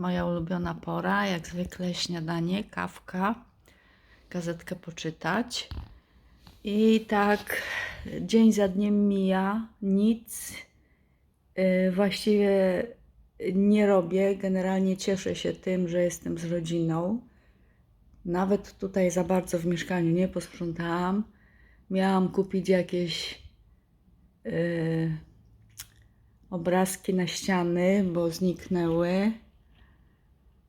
Moja ulubiona pora, jak zwykle śniadanie, kawka, gazetkę poczytać. I tak dzień za dniem mija, nic y, właściwie nie robię. Generalnie cieszę się tym, że jestem z rodziną. Nawet tutaj za bardzo w mieszkaniu nie posprzątałam. Miałam kupić jakieś y, obrazki na ściany, bo zniknęły.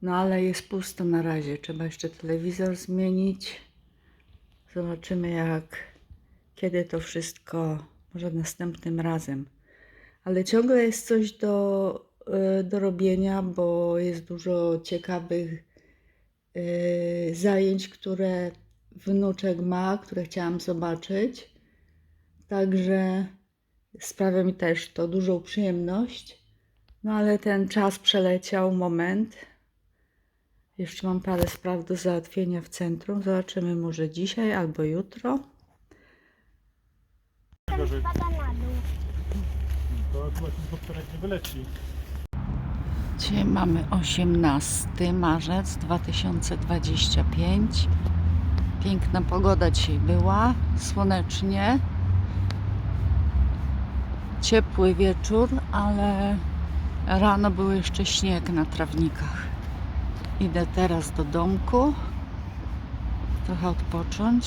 No ale jest pusto na razie. Trzeba jeszcze telewizor zmienić. Zobaczymy jak, kiedy to wszystko, może następnym razem. Ale ciągle jest coś do, y, do robienia, bo jest dużo ciekawych y, zajęć, które wnuczek ma, które chciałam zobaczyć. Także sprawia mi też to dużą przyjemność. No ale ten czas przeleciał, moment. Jeszcze mam parę spraw do załatwienia w centrum. Zobaczymy może dzisiaj albo jutro. Tego, że Pada na dół. to akurat ten doktorek nie wyleci. Dzisiaj mamy 18 marzec 2025. Piękna pogoda dzisiaj była, słonecznie. Ciepły wieczór, ale rano był jeszcze śnieg na trawnikach. Idę teraz do domku, trochę odpocząć.